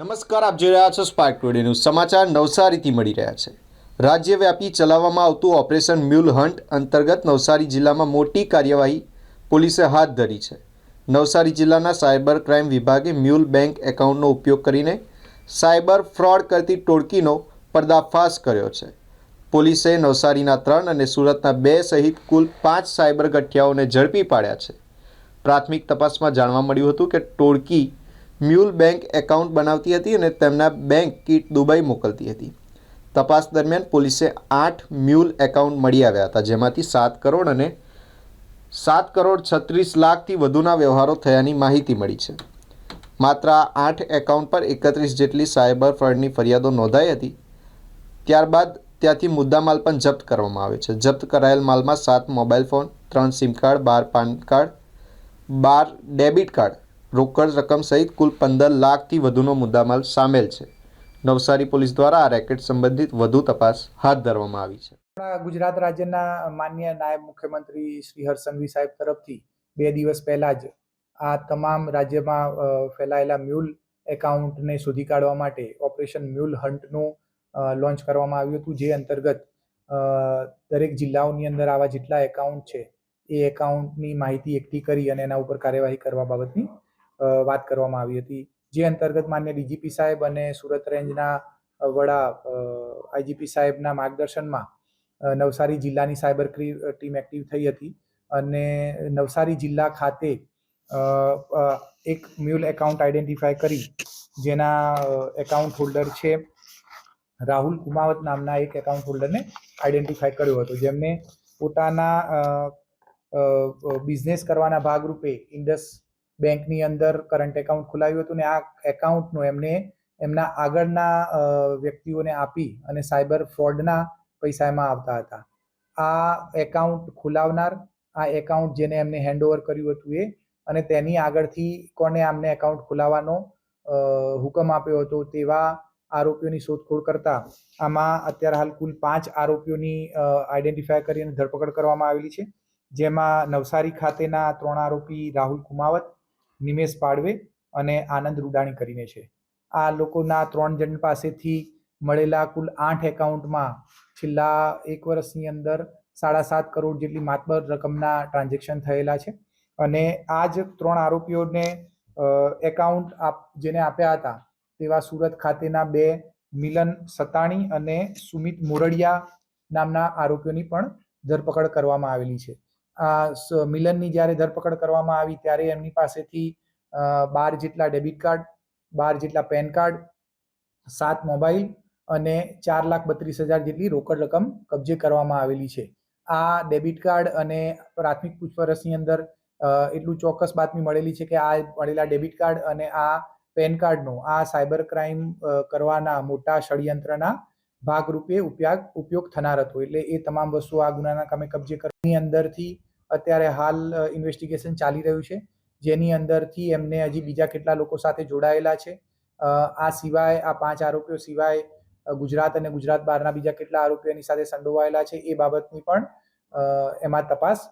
નમસ્કાર, આપ જોઈ રહ્યા છો સ્પાર્ક ટુડે સમાચાર નવસારીથી મળી રહ્યા છે. રાજ્યવ્યાપી ચલાવવામાં આવતું ઓપરેશન મ્યુલ હન્ટ અંતર્ગત નવસારી જિલ્લામાં મોટી કાર્યવાહી પોલીસે હાથ ધરી છે. નવસારી જિલ્લાના સાયબર ક્રાઇમ વિભાગે મ્યુલ બેંક એકાઉન્ટનો ઉપયોગ કરીને સાયબર ફ્રોડ કરતી ટોળકીનો પર્દાફાશ કર્યો છે. પોલીસે નવસારીના ત્રણ અને સુરતના બે સહિત કુલ પાંચ સાયબર ગઠિયાઓને ઝડપી પાડ્યા છે. પ્રાથમિક તપાસમાં જાણવા મળ્યું હતું કે ટોળકી મ્યુલ બેંક એકાઉન્ટ બનાવતી હતી અને તેમના બેંક કીટ દુબઈ મોકલતી હતી. તપાસ દરમિયાન પોલીસે આઠ મ્યુલ એકાઉન્ટ મળી આવ્યા હતા, જેમાંથી સાત કરોડ અને સાત કરોડ છત્રીસ લાખથી વધુના વ્યવહારો થયાની માહિતી મળી છે. માત્ર આઠ એકાઉન્ટ પર એકત્રીસ જેટલી સાયબર ફ્રોડની ફરિયાદો નોંધાઈ હતી. ત્યારબાદ ત્યાંથી મુદ્દામાલ પણ જપ્ત કરવામાં આવે છે. જપ્ત કરાયેલ માલમાં સાત મોબાઈલ ફોન, ત્રણ સિમ કાર્ડ, બાર પાન કાર્ડ, બાર ડેબિટ કાર્ડ રોકડ રકમ સહિત કુલ પંદર લાખથી વધુનો મુદ્દામાલ સામેલ છે. નવસારી પોલીસ દ્વારા આ રેકેટ સંબંધિત વધુ તપાસ હાથ ધરવામાં આવી છે. ગુજરાત રાજ્યના માન્ય નાયબ મુખ્યમંત્રી શ્રી હરસંઘવી સાહેબ તરફથી બે દિવસ પહેલા જ આ તમામ રાજ્યમાં ફેલાયેલા મ્યુલ એકાઉન્ટને શોધી કાઢવા માટે ઓપરેશન મ્યુલ હન્ટનું લોન્ચ કરવામાં આવ્યું હતું, જે અંતર્ગત દરેક જિલ્લાઓની અંદર આવા જેટલા એકાઉન્ટ છે, એ એકાઉન્ટની માહિતી એકઠી કરી અને એના ઉપર કાર્યવાહી કરવા બાબતની વાત કરવામાં આવી હતી. જે અંતર્ગત માન્ય ડીજીપી સાહેબ અને સુરત રેન્જના વડા આઈજીપી સાહેબના માર્ગદર્શનમાં નવસારી જિલ્લાની સાયબર ટીમ એક્ટિવ થઈ હતી અને નવસારી જિલ્લા ખાતે એક મ્યુલ એકાઉન્ટ આઈડેન્ટિફાય કરી, જેના એકાઉન્ટ હોલ્ડર છે રાહુલ કુમાવત નામના એક એકાઉન્ટ હોલ્ડરને આઈડેન્ટિફાય કર્યો હતો. જેમને પોતાના બિઝનેસ કરવાના ભાગરૂપે ઇન્ડસ બેંકની અંદર કરંટ એકાઉન્ટ ખોલાવ્યું હતું ને આ એકાઉન્ટનું એમને, એમના આગળના વ્યક્તિઓને આપી અને સાયબર ફ્રોડના પૈસા એમાં આવતા હતા. આ એકાઉન્ટ ખોલાવનાર, આ એકાઉન્ટ જેને એમને હેન્ડઓવર કર્યું હતું એ, અને તેની આગળથી કોને આમને એકાઉન્ટ ખોલાવવાનો હુકમ આપ્યો હતો તેવા આરોપીઓની શોધખોળ કરતા, આમાં અત્યારે હાલ કુલ પાંચ આરોપીઓની આઈડેન્ટિફાય કરી અને ધરપકડ કરવામાં આવેલી છે. જેમાં નવસારી ખાતેના ત્રણ આરોપી રાહુલ કુમાવત નિમેશ પાડવે અને આનંદ રૂડાણી કરીને છે. આ લોકોના ત્રણ જણ પાસેથી મળેલા કુલ આઠ એકાઉન્ટમાં છેલ્લા એક વર્ષની અંદર સાડા સાત કરોડ જેટલી માતબર રકમના ટ્રાન્ઝેક્શન થયેલા છે અને આ જ ત્રણ આરોપીઓને એકાઉન્ટ આપ, જેને આપ્યા હતા તેવા સુરત ખાતેના બે મિલન સતાણી અને સુમિત મોરડિયા નામના આરોપીઓની પણ ધરપકડ કરવામાં આવેલી છે. મિલનની જ્યારે ધરપકડ કરવામાં આવી ત્યારે એમની પાસેથી બાર જેટલા ડેબિટ કાર્ડ, બાર જેટલા પેન કાર્ડ, સાત મોબાઈલ અને ચાર લાખ બત્રીસ હજાર જેટલી રોકડ રકમ કબજે કરવામાં આવેલી છે. આ ડેબિટ કાર્ડ અને પ્રાથમિક પૂછપરછની અંદર એટલું ચોક્કસ બાતમી મળેલી છે કે આ મળેલા ડેબિટ કાર્ડ અને આ પેન કાર્ડનો આ સાયબર ક્રાઇમ કરવાના મોટા ષડયંત્રના ભાગરૂપે ઉપયોગ થનાર હતો. એટલે એ તમામ વસ્તુઓ આ ગુનાના કામે કબજે કરવાની અંદરથી અત્યારે હાલ ઇન્વેસ્ટિગેશન ચાલી રહ્યું છે. જેની અંદરથી એમને હજી બીજા કેટલા લોકો સાથે જોડાયેલા છે. આ સિવાય, આ પાંચ આરોપીઓ સિવાય ગુજરાત અને ગુજરાત બહારના બીજા કેટલા આરોપીઓ એની સાથે સંડોવાયેલા છે એ બાબતની પણ એમાં તપાસ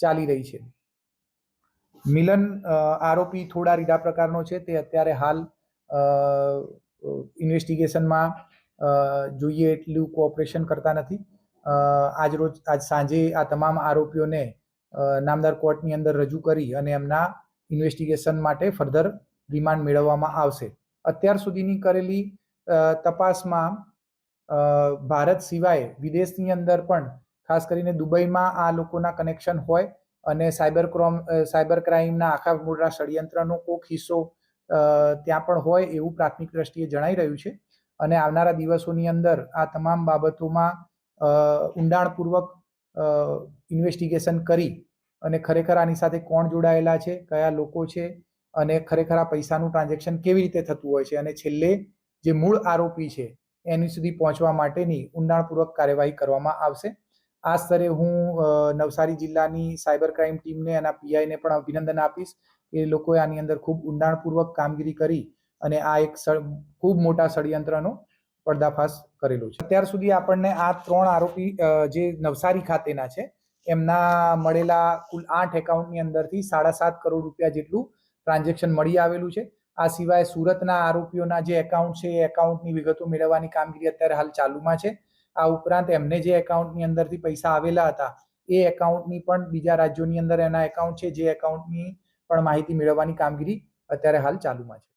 ચાલી રહી છે. મિલન આરોપી થોડા રીડા પ્રકારનો છે. તે અત્યારે હાલ ઇન્વેસ્ટિગેશનમાં જોઈએ એટલું કોઓપરેશન કરતા નથી. આજ રોજ આજ સાંજે આ તમામ આરોપીઓને નામદાર કોર્ટની અંદર રજૂ કરી અને એમના ઇન્વેસ્ટિગેશન માટે ફર્ધર રિમાન્ડ મેળવવામાં આવશે. અત્યાર સુધીની કરેલી તપાસમાં ભારત સિવાય વિદેશની અંદર પણ ખાસ કરીને દુબઈમાં આ લોકોના કનેક્શન હોય અને સાયબર ક્રોમ સાયબર ક્રાઇમના આખા મોટા ષડયંત્રનો કોઈક હિસ્સો ત્યાં પણ હોય એવું પ્રાથમિક દ્રષ્ટિએ જણાઈ રહ્યું છે. અને આવનારા દિવસોની અંદર આ તમામ બાબતોમાં ઊંડાણપૂર્વક ઇન્વેસ્ટિગેશન કરી અને ખરેખર આની સાથે કોણ જોડાયેલા છે, કયા લોકો છે અને ખરેખર આ પૈસાનું ટ્રાન્ઝેક્શન કેવી રીતે થતું હોય છે અને છેલ્લે જે મૂળ આરોપી છે એની સુધી પહોંચવા માટેની ઊંડાણપૂર્વક કાર્યવાહી કરવામાં આવશે. આ સ્તરે હું નવસારી જિલ્લાની સાયબર ક્રાઇમ ટીમને અને પીઆઈને પણ અભિનંદન આપીશ એ લોકોએ આની અંદર ખૂબ ઊંડાણપૂર્વક કામગીરી કરી અને આ એક ખૂબ મોટા ષડયંત્રનો પર્દાફાશ કરેલું છે. અત્યાર સુધી આપણને આ ત્રણ આરોપી જે નવસારી ખાતેના છે, એમના મળેલા કુલ આઠ એકાઉન્ટની અંદરથી સાડા સાત કરોડ રૂપિયા જેટલું ટ્રાન્ઝેક્શન મળી આવેલું છે. આ સિવાય સુરતના આરોપીઓના જે એકાઉન્ટ છે, એ એકાઉન્ટની વિગતો મેળવવાની કામગીરી અત્યારે હાલ ચાલુમાં છે. આ ઉપરાંત એમને જે એકાઉન્ટની અંદરથી પૈસા આવેલા હતા, એ એકાઉન્ટની પણ બીજા રાજ્યોની અંદર એના એકાઉન્ટ છે, જે એકાઉન્ટની પણ માહિતી મેળવવાની કામગીરી અત્યારે હાલ ચાલુમાં છે.